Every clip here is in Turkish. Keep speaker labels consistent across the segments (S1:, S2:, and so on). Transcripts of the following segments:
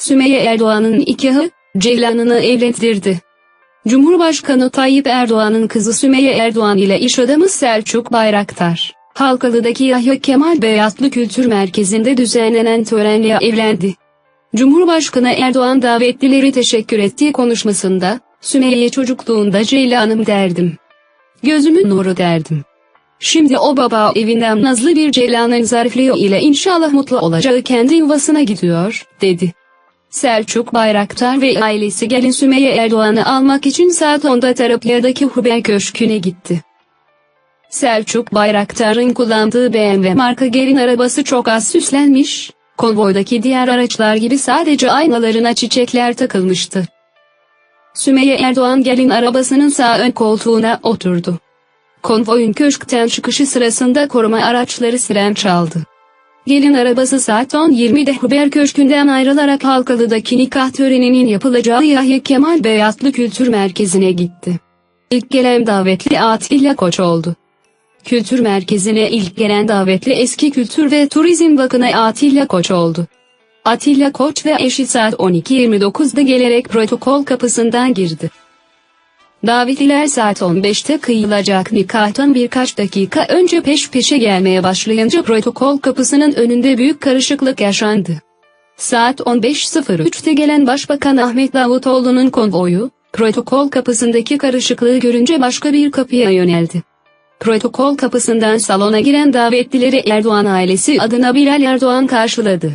S1: Sümeyye Erdoğan'ın nikahı, Ceylan'ını evlendirdi. Cumhurbaşkanı Tayyip Erdoğan'ın kızı Sümeyye Erdoğan ile iş adamı Selçuk Bayraktar, Halkalı'daki Yahya Kemal Beyatlı Kültür Merkezi'nde düzenlenen törenle evlendi. Cumhurbaşkanı Erdoğan davetlileri teşekkür ettiği konuşmasında, Sümeyye çocukluğunda Ceylan'ım derdim. Gözümün nuru derdim. Şimdi o baba evinden nazlı bir Ceylan'ın zarifliği ile inşallah mutlu olacağı kendi yuvasına gidiyor, dedi. Selçuk Bayraktar ve ailesi gelin Sümeyye Erdoğan'ı almak için saat 10'da Tarabya'daki Hubey Köşkü'ne gitti. Selçuk Bayraktar'ın kullandığı BMW marka gelin arabası çok az süslenmiş, konvoydaki diğer araçlar gibi sadece aynalarına çiçekler takılmıştı. Sümeyye Erdoğan gelin arabasının sağ ön koltuğuna oturdu. Konvoyun köşkten çıkışı sırasında koruma araçları siren çaldı. Gelin arabası saat 10.20'de Huber Köşkü'nden ayrılarak Halkalı'daki nikah töreninin yapılacağı Yahya Kemal Beyatlı Kültür Merkezi'ne gitti. İlk gelen davetli Atilla Koç oldu. Kültür Merkezi'ne ilk gelen davetli eski Kültür ve Turizm Bakanı Atilla Koç oldu. Atilla Koç ve eşi saat 12.29'da gelerek protokol kapısından girdi. Davetliler saat 15'te kıyılacak nikahtan birkaç dakika önce peş peşe gelmeye başlayınca protokol kapısının önünde büyük karışıklık yaşandı. Saat 15.03'te gelen Başbakan Ahmet Davutoğlu'nun konvoyu, protokol kapısındaki karışıklığı görünce başka bir kapıya yöneldi. Protokol kapısından salona giren davetlileri Erdoğan ailesi adına Bilal Erdoğan karşıladı.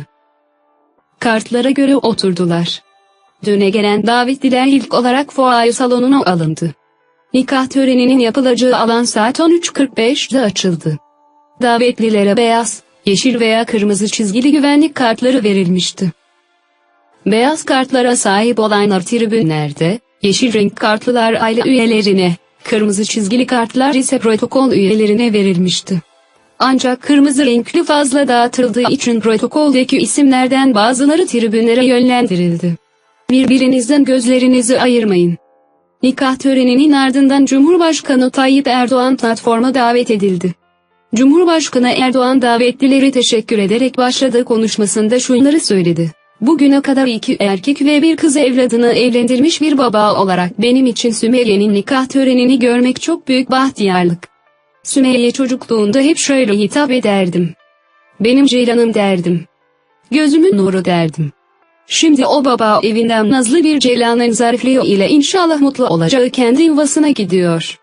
S1: Kartlara göre oturdular. Düne gelen davetliler ilk olarak fuaye salonuna alındı. Nikah töreninin yapılacağı alan saat 13.45'de açıldı. Davetlilere beyaz, yeşil veya kırmızı çizgili güvenlik kartları verilmişti. Beyaz kartlara sahip olanlar tribünlerde, yeşil renk kartlılar aile üyelerine, kırmızı çizgili kartlar ise protokol üyelerine verilmişti. Ancak kırmızı renkli fazla dağıtıldığı için protokoldeki isimlerden bazıları tribünlere yönlendirildi. Birbirinizden gözlerinizi ayırmayın. Nikah töreninin ardından Cumhurbaşkanı Tayyip Erdoğan platforma davet edildi. Cumhurbaşkanı Erdoğan davetlileri teşekkür ederek başladığı konuşmasında şunları söyledi. Bugüne kadar iki erkek ve bir kız evladını evlendirmiş bir baba olarak benim için Sümeyye'nin nikah törenini görmek çok büyük bahtiyarlık. Sümeyye çocukluğunda hep şöyle hitap ederdim. Benim Ceylan'ım derdim. Gözümün nuru derdim. Şimdi o baba evinden nazlı bir Ceylan'ın zarifliği ile inşallah mutlu olacağı kendi yuvasına gidiyor.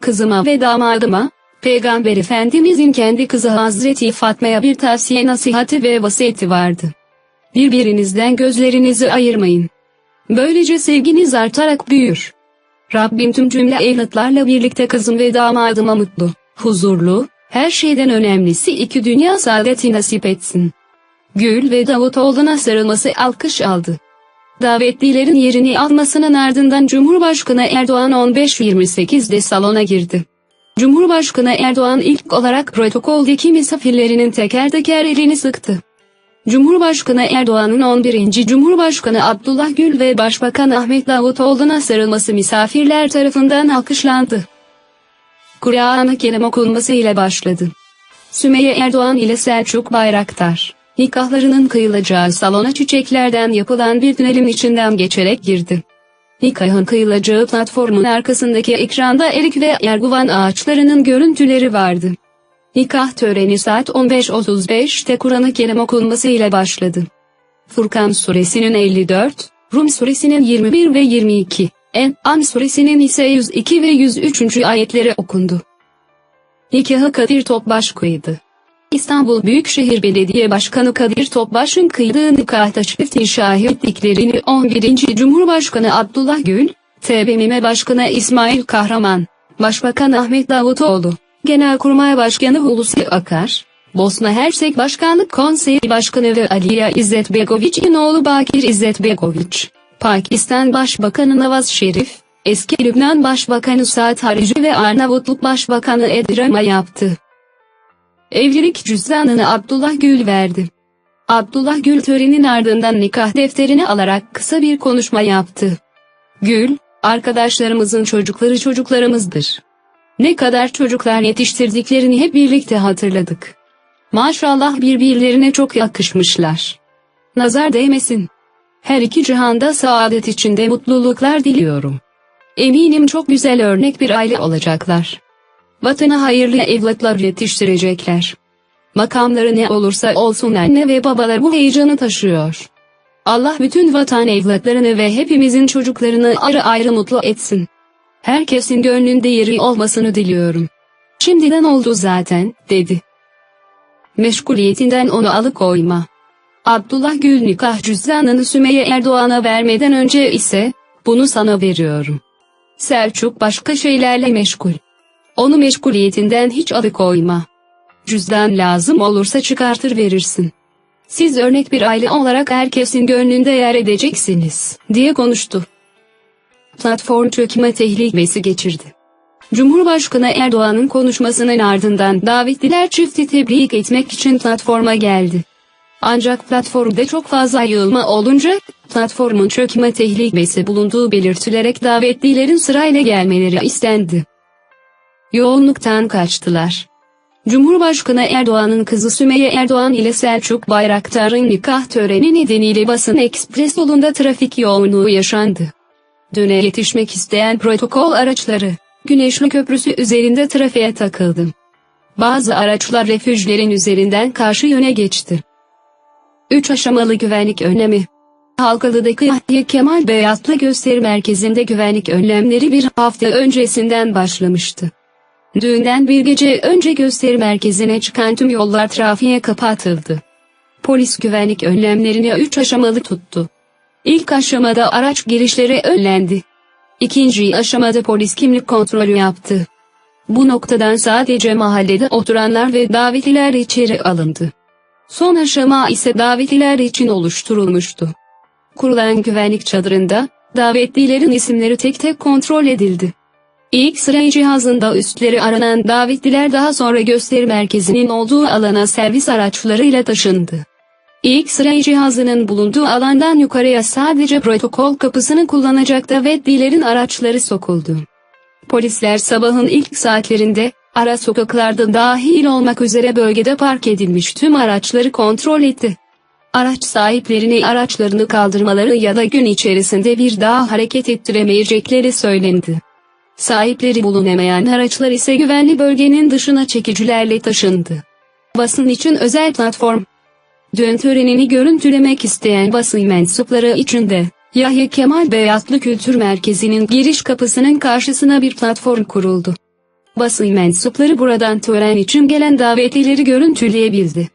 S1: Kızıma ve damadıma, Peygamber Efendimizin kendi kızı Hazreti Fatma'ya bir tavsiye nasihati ve vasiyeti vardı. Birbirinizden gözlerinizi ayırmayın. Böylece sevginiz artarak büyür. Rabbim tüm cümle evlatlarla birlikte kızım ve damadıma mutlu, huzurlu, her şeyden önemlisi iki dünya saadeti nasip etsin. Gül ve Davutoğlu'na sarılması alkış aldı. Davetlilerin yerini almasının ardından Cumhurbaşkanı Erdoğan 15.28'de salona girdi. Cumhurbaşkanı Erdoğan ilk olarak protokoldeki misafirlerinin teker teker elini sıktı. Cumhurbaşkanı Erdoğan'ın 11. Cumhurbaşkanı Abdullah Gül ve Başbakan Ahmet Davutoğlu'na sarılması misafirler tarafından alkışlandı. Kur'an-ı Kerim okunması ile başladı. Sümeyye Erdoğan ile Selçuk Bayraktar, nikahlarının kıyılacağı salona çiçeklerden yapılan bir tünelin içinden geçerek girdi. Nikahın kıyılacağı platformun arkasındaki ekranda erik ve erguvan ağaçlarının görüntüleri vardı. Nikah töreni saat 15.35'te Kur'an-ı Kerim okunması ile başladı. Furkan suresinin 54, Rum suresinin 21 ve 22, En'am suresinin ise 102 ve 103. ayetleri okundu. Nikahı Kadir Topbaş kıydı. İstanbul Büyükşehir Belediye Başkanı Kadir Topbaş'ın kıydığı nikahta çiftin şahitliklerini 11. Cumhurbaşkanı Abdullah Gül, TBMM Başkanı İsmail Kahraman, Başbakan Ahmet Davutoğlu, Genelkurmay Başkanı Hulusi Akar, Bosna Hersek Başkanlık Konseyi Başkanı ve Aliya İzzet Begoviç'in oğlu Bakir İzzet Begoviç, Pakistan Başbakanı Nawaz Şerif, eski Lübnan Başbakanı Saad Harici ve Arnavutluk Başbakanı Edrama yaptı. Evlilik cüzdanını Abdullah Gül verdi. Abdullah Gül törenin ardından nikah defterini alarak kısa bir konuşma yaptı. Gül, arkadaşlarımızın çocukları çocuklarımızdır. Ne kadar çocuklar yetiştirdiklerini hep birlikte hatırladık. Maşallah birbirlerine çok yakışmışlar. Nazar değmesin. Her iki cihanda saadet içinde mutluluklar diliyorum. Eminim çok güzel örnek bir aile olacaklar. Vatana hayırlı evlatlar yetiştirecekler. Makamları ne olursa olsun anne ve babalar bu heyecanı taşıyor. Allah bütün vatan evlatlarını ve hepimizin çocuklarını ayrı ayrı mutlu etsin. Herkesin gönlünde yeri olmasını diliyorum. Şimdiden oldu zaten, dedi. Meşguliyetinden onu alıkoyma. Abdullah Gül nikah cüzdanını Sümeyye Erdoğan'a vermeden önce ise, bunu sana veriyorum. Selçuk başka şeylerle meşgul. Onu meşguliyetinden hiç alıkoyma. Cüzdan lazım olursa çıkartır verirsin. Siz örnek bir aile olarak herkesin gönlünde yer edeceksiniz, diye konuştu. Platform çökme tehlikesi geçirdi. Cumhurbaşkanı Erdoğan'ın konuşmasının ardından davetliler çifti tebrik etmek için platforma geldi. Ancak platformda çok fazla yığılma olunca, platformun çökme tehlikesi bulunduğu belirtilerek davetlilerin sırayla gelmeleri istendi. Yoğunluktan kaçtılar. Cumhurbaşkanı Erdoğan'ın kızı Sümeyye Erdoğan ile Selçuk Bayraktar'ın nikah töreni nedeniyle basın ekspres yolunda trafik yoğunluğu yaşandı. Döne yetişmek isteyen protokol araçları, Güneşli Köprüsü üzerinde trafiğe takıldı. Bazı araçlar refüjlerin üzerinden karşı yöne geçti. 3 aşamalı güvenlik önlemi. Halkalı'daki Yahya Kemal Beyatlı Gösteri Merkezi'nde güvenlik önlemleri bir hafta öncesinden başlamıştı. Düğünden bir gece önce gösteri merkezine çıkan tüm yollar trafiğe kapatıldı. Polis güvenlik önlemlerini 3 aşamalı tuttu. İlk aşamada araç girişleri önlendi. İkinci aşamada polis kimlik kontrolü yaptı. Bu noktadan sadece mahallede oturanlar ve davetliler içeri alındı. Son aşama ise davetliler için oluşturulmuştu. Kurulan güvenlik çadırında, davetlilerin isimleri tek tek kontrol edildi. Sıra cihazında üstleri aranan davetliler daha sonra gösteri merkezinin olduğu alana servis araçlarıyla taşındı. Sıra cihazının bulunduğu alandan yukarıya sadece protokol kapısını kullanacak davetlilerin araçları sokuldu. Polisler sabahın ilk saatlerinde, ara sokaklarda dahil olmak üzere bölgede park edilmiş tüm araçları kontrol etti. Araç sahiplerini araçlarını kaldırmaları ya da gün içerisinde bir daha hareket ettiremeyecekleri söylendi. Sahipleri bulunamayan araçlar ise güvenli bölgenin dışına çekicilerle taşındı. Basın için özel platform. Düğün törenini görüntülemek isteyen basın mensupları için de Yahya Kemal Beyatlı Kültür Merkezi'nin giriş kapısının karşısına bir platform kuruldu. Basın mensupları buradan tören için gelen davetlileri görüntüleyebildi.